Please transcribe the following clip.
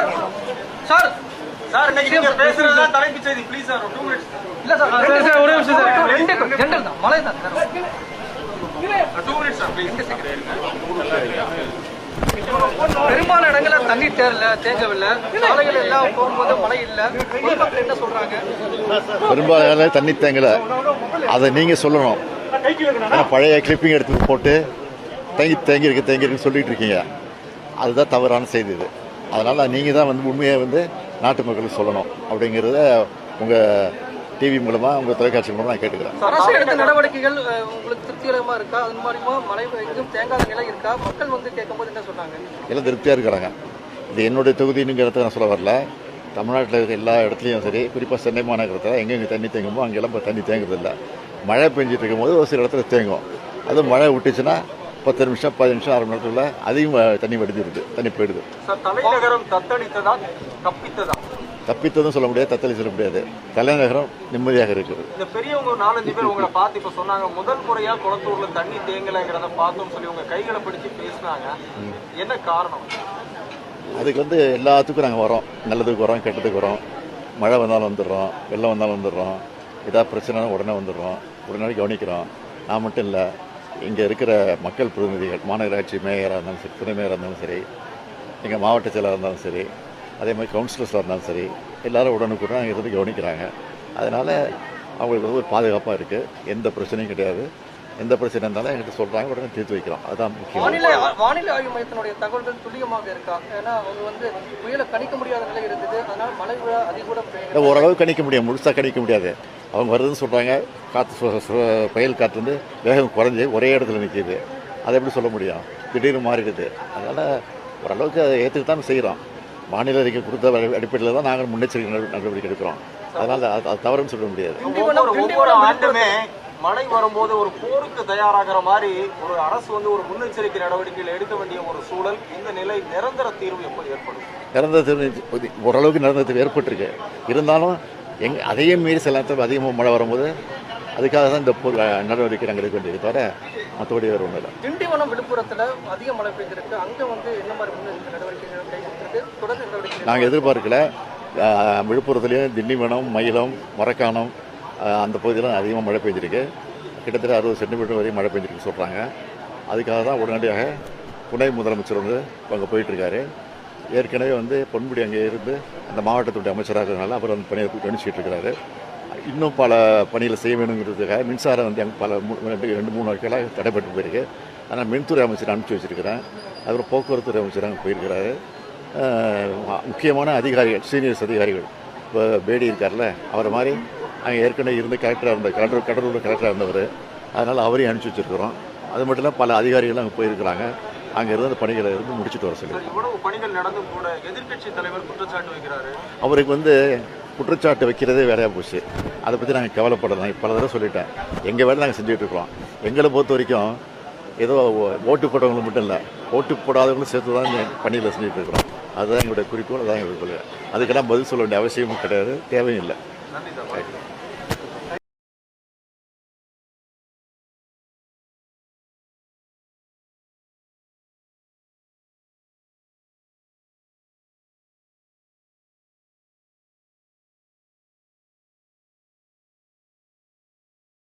Sir sir sir இன்னைக்கு நீங்க தலைப்புச் செய்தி. Please sir two minutes. இல்ல சார் ரெண்டு சார் ஒரே நிமிஷம் சார். ரெண்டு ஜெண்டர் தான் sir two minutes sir please. பெரும்பாலான இடங்கள்ல தண்ணி தேரல தேங்கவில்லை சாலைகள் எல்லாம் போகும்போது மழை இல்ல. பொதுமக்கள் என்ன சொல்றாங்க? பெரும்பாலான தண்ணி தேங்கலை. அதை நீங்கள் சொல்லணும். ஏன்னா பழைய கிளிப்பிங் எடுத்து போட்டு தேங்கி தேங்கி இருக்கு தேங்கி இருக்குன்னு சொல்லிட்டு இருக்கீங்க. அதுதான் தவறான செய்தி இது. அதனால் நீங்கள் தான் வந்து உண்மையை வந்து நாட்டு மக்களுக்கு சொல்லணும் அப்படிங்கிறத உங்கள் டிவி மூலமாக உங்கள் தொலைக்காட்சி மூலமாக நான் கேட்டுக்கிறேன். அரசு எடுத்த நடவடிக்கைகள் உங்களுக்கு திருப்திகரமா இருக்கா? அது மாதிரிமா மழை எங்கும் தேங்காத நிலை இருக்கா? மக்கள் வந்து கேட்கும்போது என்ன சொன்னாங்க எல்லாம் திருப்தியாக இருக்கிறாங்க. இது என்னுடைய தொகுதினுங்கிறத நான் சொல்ல வரல. தமிழ்நாட்டில் இருக்க எல்லா இடத்துலையும் சரி குறிப்பாக சென்னை மாநகரத்தில் எங்கெங்கே தண்ணி தேங்குமோ அங்கெல்லாம் இப்போ தண்ணி தேங்குறது இல்லை மழை பெஞ்சிட்டு இருக்கும்போது ஒரு சில இடத்துல தேங்கும். அதுவும் மழை விட்டுச்சுன்னா பத்து நிமிஷம் பதினஞ்சு நிமிஷம் அரை மணி நேரத்துக்குள்ள அதிகம் தண்ணி வடிஞ்சிருது. தண்ணி போயிடுது. தலைநகரம் தத்தளித்ததா தப்பித்ததா? தப்பித்ததும் சொல்ல முடியாது தத்தளி சொல்ல முடியாது. தலைநகரம் நிம்மதியாக இருக்குது. இந்த பெரியவங்க நாலஞ்சு பேர் உங்களை பார்த்து இப்ப சொன்னாங்க முதல் முறையா குளத்தூர்ல தண்ணி தேங்கலைங்கிறத பார்த்தோம்னு சொல்லி உங்க கைகளை பிடிச்சு பேசினாங்க. என்ன காரணம்? அதுக்கு வந்து எல்லாத்துக்கும் நாங்கள் வரோம். நல்லதுக்கு வரோம் கெட்டதுக்கு வரோம். மழை வந்தாலும் வந்துடுறோம் வெள்ளம் வந்தாலும் வந்துடுறோம். ஏதாவது பிரச்சனைனா உடனே வந்துடுறோம். உடனே கவனிக்கிறோம். நான் மட்டும் இல்லை இங்கே இருக்கிற மக்கள் பிரதிநிதிகள் மாநகராட்சி மேயராக இருந்தாலும் சரி துணை மேயராக இருந்தாலும் சரி எங்கள் மாவட்ட செயலாளராக இருந்தாலும் சரி அதே மாதிரி கவுன்சிலர்ஸாக இருந்தாலும் சரி எல்லாரும் உடனுக்குடன் அங்கே இருந்து கவனிக்கிறாங்க. அதனால் அவங்களுக்கு வந்து ஒரு பாதுகாப்பாக இருக்குது எந்த பிரச்சனையும் கிடையாது. எந்த பிரச்சனை இருந்தாலும் எங்கிட்ட சொல்கிறாங்க உடனே தீர்த்து வைக்கிறோம். அதுதான் முக்கியம். வானிலை வானிலை ஆய்வு மையத்தினுடைய தகவல்கள் துல்லியமாக இருக்கா? ஏன்னா அவங்க வந்து புயலை கணிக்க முடியாத நிலை இருந்தது அதனால மழை விழா அதிகூட ஓரளவு கணிக்க முடியும். முழுசாக கணிக்க முடியாது. அவங்க வருதுன்னு சொல்கிறாங்க காற்று சு- சு- புயல் காற்று வந்து வேகம் குறைஞ்சி ஒரே இடத்துல நிற்கிது அதை எப்படி சொல்ல முடியும்? திடீர்னு மாறிடுது. அதனால் ஓரளவுக்கு அதை ஏற்றுக்கு தான் செய்கிறோம் வானிலை அறிக்கை கொடுத்த அடிப்படையில் தான் நாங்கள் முன்னெச்சரிக்கை நட- நடவடிக்கை எடுக்கிறோம். அதனால் அது அது தவறுன்னு சொல்ல முடியாது. ஒவ்வொரு ஆண்டுமே மழை வரும்போது ஒரு போருக்கு தயாராகிற மாதிரி ஒரு அரசு வந்து ஒரு முன்னெச்சரிக்கை நடவடிக்கைகள் எடுக்க வேண்டிய ஒரு சூழல் இந்த நிலை நிரந்தர தீர்வு எப்போது ஏற்படும்? நிரந்தர தீர்வு ஓரளவுக்கு நிரந்தர தீர்வு ஏற்பட்டிருக்கு. இருந்தாலும் எங் அதையும் மீறி சில நேரத்தில் அதிகமாக மழை வரும்போது அதுக்காக தான் இந்த பொ- நடவடிக்கை நாங்கள் எடுக்க வேண்டியது தவிர மற்றபடி வேறு ஒன்றும் இல்லை. திண்டிவனம் விழுப்புரத்துல அதிக மழை பெய்திருக்கு. அங்க வந்து என்ன மாதிரி நடவடிக்கைகள் நாங்கள் எதிர்பார்க்கல. விழுப்புரத்துலேயும் திண்டிவனம் மயிலம் மரக்காணம் அந்த பகுதியெல்லாம் அதிகமாக மழை பெஞ்சிருக்கு கிட்டத்தட்ட அறுபது சென்டிமீட்டர் வரையும் மழை பெஞ்சிருக்கு சொல்கிறாங்க அதுக்காக தான் உடனடியாக துணை முதலமைச்சர் வந்து அங்கே போயிட்டுருக்காரு ஏற்கனவே வந்து பொன்முடி அங்கே இருந்து அந்த மாவட்டத்துடைய அமைச்சராக இருக்கிறதுனால அவர் அந்த பணியை கவனிச்சிட்டு இருக்கிறாரு இன்னும் பல பணிகளை செய்ய வேணுங்கிறதுக்காக மின்சாரம் வந்து அங்கே பல ரெண்டு ரெண்டு மூணு நாட்களாக தடைப்பட்டு போயிருக்கு. ஆனால் மின்துறை அமைச்சர் அனுப்பிச்சி வச்சிருக்கிறேன் அப்புறம் போக்குவரத்துறை அமைச்சர் அங்கே போயிருக்கிறாரு. முக்கியமான அதிகாரிகள் சீனியர்ஸ் அதிகாரிகள் இப்போ பேடி இருக்கார்ல அவரை மாதிரி அங்கே ஏற்கனவே இருந்து கலெக்டராக இருந்த கடலூர் கடலூர் கலெக்டராக இருந்தவர். அதனால் அவரையும் அனுப்பிச்சி வச்சிருக்கிறோம். அது மட்டும் இல்லை பல அதிகாரிகள் அங்கே போயிருக்கிறாங்க. அங்கே இருந்து அந்த பணிகளை இருந்து முடிச்சுட்டு வர சொல்லி. இவ்வளவு பணிகள் நடந்தும் கூட எதிர்க்கட்சி தலைவர் குற்றச்சாட்டு வைக்கிறாரு. அவருக்கு வந்து குற்றச்சாட்டு வைக்கிறதே வேலையாக போச்சு. அதை பற்றி நாங்கள் கவலைப்படலாம் பல தடவை சொல்லிட்டேன். எங்கள் வேலை நாங்கள் செஞ்சுட்டு இருக்கிறோம். எங்களை பொறுத்த வரைக்கும் ஏதோ ஓட்டு போட்டவங்களுக்கு மட்டும் இல்லை ஓட்டு போடாதவங்களும் சேர்த்து தான் பணியில் செஞ்சுட்டு இருக்கிறோம். அதுதான் எங்களுடைய குறிக்கோள் அதான் எங்களுடைய அதுக்கெல்லாம் பதில் சொல்ல வேண்டிய அவசியமும் கிடையாது தேவையும் இல்லை.